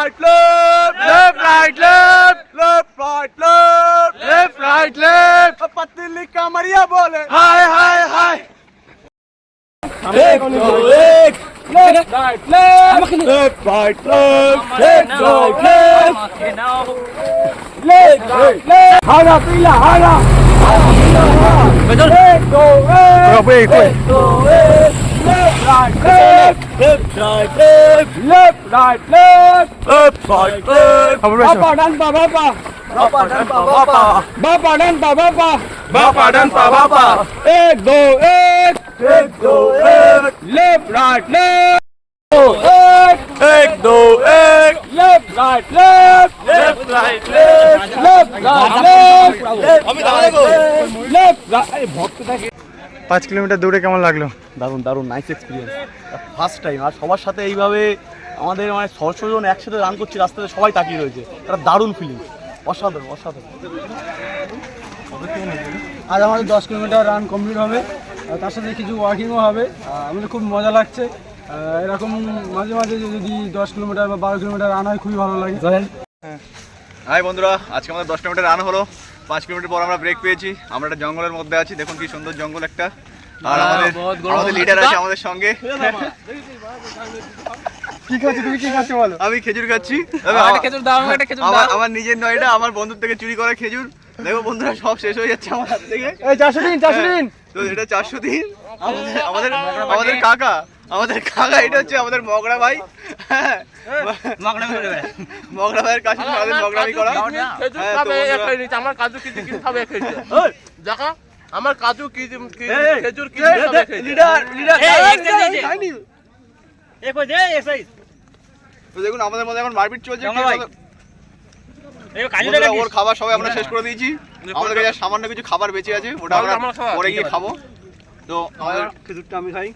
right, left, left, right, left, left, right, left, left, right, left. पतली कमरिया बोले हाय हाय हाय एक दो एक left, right, left, left, right, left, left, right, left, left, right, left. हरा पीला हरा एक दो एक एक दो एक left, right, left, left right left left right left left right left bapa dan pa bapa bapa dan pa bapa bapa dan pa bapa bapa dan pa bapa ek do ek ek do ek left right left ek ek do ek left right left left right left left right left left right left পাঁচ kilometre দৌড়ে কেমন লাগল? দারুণ দারুণ nice experience first time আর সবার সাথে এইভাবে আমাদের মানে ছশো জন একসাথে রান করছি রাস্তাতে সবাই তাকিয়ে রয়েছে। একটা দারুণ ফিলিং অসাধারণ অসাধারণ। আজ আমাদের দশ কিলোমিটার রান কমপ্লিট হবে। আর তার সাথে কিছু ওয়াকিংও হবে। আমাদের খুব মজা লাগছে। এরকম মাঝে মাঝে যদি দশ কিলোমিটার বা বারো কিলোমিটার রান হয় খুবই ভালো লাগে। হ্যাঁ। হাই বন্ধুরা আজকে আমাদের দশ কিলোমিটার রান হলো। পাঁচ কিলোমিটার পর আমরা ব্রেক পেয়েছি। আমরা একটা জঙ্গলের মধ্যে আছি দেখুন কি সুন্দর জঙ্গল একটা। আর আমাদের আমাদের লিডার আছে আমাদের সঙ্গে। কি খাচ্ছি তুমি কি খাচ্ছি বলো? আমি খেজুর খাচ্ছি। আমার- নিজের নয় এটা আমার বন্ধুর থেকে চুরি করা খেজুর। দেখো বন্ধুরা সব শেষ হয়ে যাচ্ছে আমার হাত থেকে। এই দিন চারশো দিন। তো এটা চারশো দিন। আমাদের কাকা আমাদের কাকা এটা হচ্ছে আমাদের মগরা ভাই। মগরা ভাইয়ের কাছে সারাদিন মগরামি করা। হ্যাঁ, আমার কাজু কি কি খাবে খেয়েছে দেখা আমার কাজু কি কি এই, এই, খেজুর কি লিডার লিডার। তো দেখুন আমাদের মধ্যে এখন মারপিট চলছে। ওর খাবার সবাই আমরা শেষ করে দিয়েছি। আমাদের কাছে সামান্য কিছু খাবার বেঁচে আছে ওটা আমরা পরে গিয়ে খাব। তো খেজুরটা আমি খাই।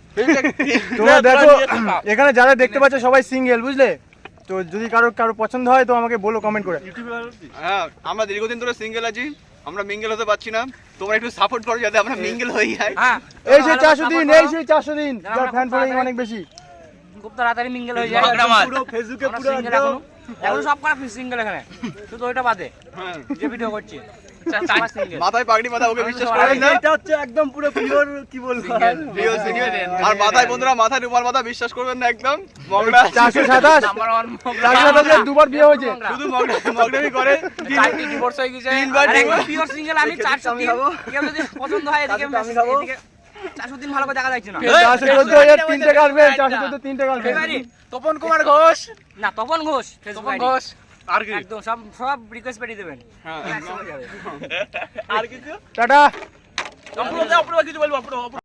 তোমরা দেখো এখানে যারা দেখতে পাচ্ছ সবাই সিঙ্গেল বুঝলে? তো যদি কারও কারও পছন্দ হয় তো আমাকে বলো কমেন্ট করে। হ্যাঁ আমরা দীর্ঘদিন ধরে সিঙ্গেল আছি আমরা মিঙ্গেল হতে পারছি না। তোমরা একটু সাপোর্ট করো যাতে আমরা মিঙ্গেল হয়ে যাই। এই সেই চারশো দিন এই সেই চারশো দিন যার ফ্যান ফলোয়িং অনেক বেশি। খুব তাড়াতাড়ি মিঙ্গেল হয়ে যায়। পুরো ফেসবুকে পুরো এখনও। এখন সব করা সিঙ্গেল এখানে। শুধু ওইটা বাদে হ্যাঁ। যে ভিডিও করছি। মাথায় পাগড়ি মাথা ওকে বিশ্বাস করেন না? এটা হচ্ছে একদম পুরো পিওর কি বলব? আর? মাথায় বন্ধুরা মাথায় বিশ্বাস করবেন না একদম। দুবার বিয়ে হয়েছে। শুধু করে। চারটি divorce হয়ে গেছে। তিনবার divorce। pure আমি এক্ষেত্রে 400 দিন। কেউ যদি পছন্দ হয় এদিকে আমি খাব। এদিকে ভালো করে দেখা যাচ্ছে না। চারশো চোদ্দ এর তিনটে গার্লফ্রেন্ড তিনটে গার্লফ্রেন্ড তপন কুমার ঘোষ। না তপন ঘোষ তপন ঘোষ। আর কি? একদম সব সব রিকোয়েস্ট পাঠিয়ে দেবেন। হ্যাঁ। আর কিছু টাটা। অপূর্ব অপূর্ব কিছু বলব অপূর্ব।